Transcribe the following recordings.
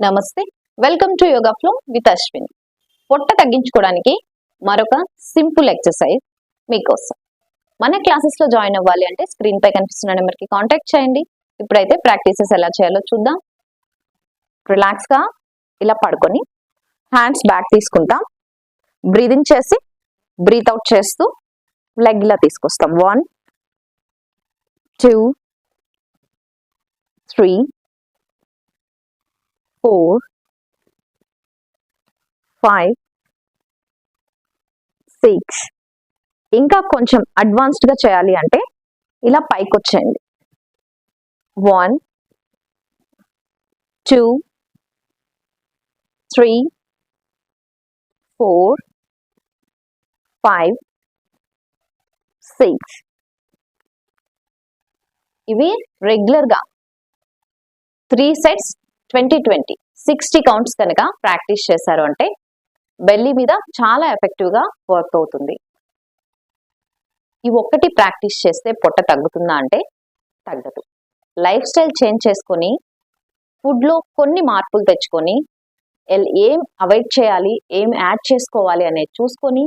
నమస్తే. Welcome to yoga flow with Ashwin పొట్ట తగ్గించుకోవడానికి మరొక సింపుల్ ఎక్సర్సైజ్ మీకోసం. మన క్లాసెస్లో జాయిన్ అవ్వాలి అంటే స్క్రీన్ పై కనిపిస్తున్న నెంబర్కి కాంటాక్ట్ చేయండి. ఇప్పుడైతే ప్రాక్టీసెస్ ఎలా చేయాలో చూద్దాం. రిలాక్స్గా ఇలా పడుకొని హ్యాండ్స్ బ్యాక్ తీసుకుంటాం. బ్రీదింగ్ చేసి బ్రీత్ అవుట్ చేస్తూ లెగ్ ఇలా తీసుకొస్తాం. One two three four five six ఇంకా కొంచెం అడ్వాన్స్డ్గా చేయాలి అంటే ఇలా పైకి వచ్చేయండి. One two three four five six ఇవి రెగ్యులర్గా three sets twenty twenty. Sixty counts కనుక ప్రాక్టీస్ చేశారు అంటే బెల్లీ మీద చాలా ఎఫెక్టివ్గా వర్క్ అవుతుంది. ఈ ఒక్కటి ప్రాక్టీస్ చేస్తే పొట్ట తగ్గుతుందా అంటే తగ్గదు. లైఫ్ స్టైల్ చేంజ్ చేసుకొని ఫుడ్లో కొన్ని మార్పులు తెచ్చుకొని ఎల్- ఏం అవాయిడ్ చేయాలి ఏం యాడ్ చేసుకోవాలి అనేది చూసుకొని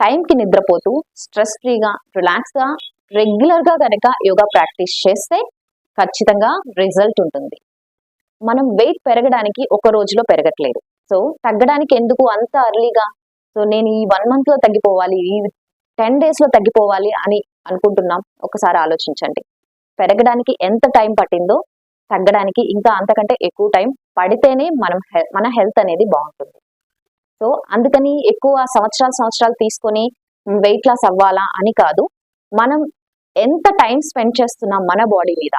టైంకి నిద్రపోతూ స్ట్రెస్ ఫ్రీగా రిలాక్స్గా రెగ్యులర్గా కనుక యోగా ప్రాక్టీస్ చేస్తే ఖచ్చితంగా రిజల్ట్ ఉంటుంది. మనం వెయిట్ పెరగడానికి ఒక రోజులో పెరగట్లేదు. సో తగ్గడానికి ఎందుకు అంత అర్లీగా సో నేను ఈ వన్ మంత్లో తగ్గిపోవాలి ఈ టెన్ డేస్లో తగ్గిపోవాలి అని అనుకుంటున్నాం. ఒకసారి ఆలోచించండి. పెరగడానికి ఎంత టైం పట్టిందో తగ్గడానికి ఇంకా అంతకంటే ఎక్కువ టైం పడితేనే మనం మన హెల్త్ అనేది బాగుంటుంది. సో అందుకని ఎక్కువ సంవత్సరాలు సంవత్సరాలు తీసుకొని వెయిట్ లాస్ అవ్వాలా అని కాదు. మనం ఎంత టైం స్పెండ్ చేస్తున్నాం మన బాడీ మీద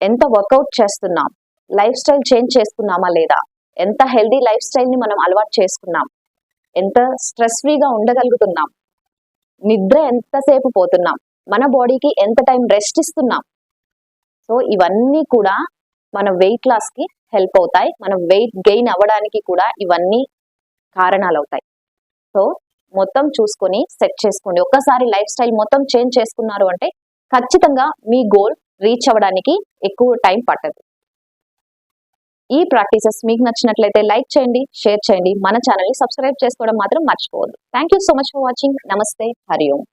ఎంత వర్కౌట్ చేస్తున్నాం? లైఫ్ స్టైల్ చేంజ్ చేసుకున్నామా లేదా? ఎంత హెల్దీ లైఫ్ స్టైల్ని మనం అలవాటు చేసుకున్నాం? ఎంత స్ట్రెస్ ఫ్రీగా ఉండగలుగుతున్నాం? నిద్ర ఎంతసేపు పోతున్నాం? మన బాడీకి ఎంత టైం రెస్ట్ ఇస్తున్నాం? సో ఇవన్నీ కూడా మన వెయిట్ లాస్కి హెల్ప్ అవుతాయి. మనం వెయిట్ గెయిన్ అవ్వడానికి కూడా ఇవన్నీ కారణాలు అవుతాయి. సో మొత్తం చూసుకొని సెట్ చేసుకోండి. ఒక్కసారి లైఫ్ స్టైల్ మొత్తం చేంజ్ చేసుకున్నారు అంటే ఖచ్చితంగా మీ గోల్ రీచ్ అవ్వడానికి ఎక్కువ టైం పట్టదు. ఈ ప్రాక్టీసెస్ మీకు నచ్చినట్లయితే లైక్ చేయండి షేర్ చేయండి. మన ఛానల్ని సబ్స్క్రైబ్ చేసుకోవడం మాత్రం మర్చిపోవద్దు. Thank you so much for watching నమస్తే హరి ఓం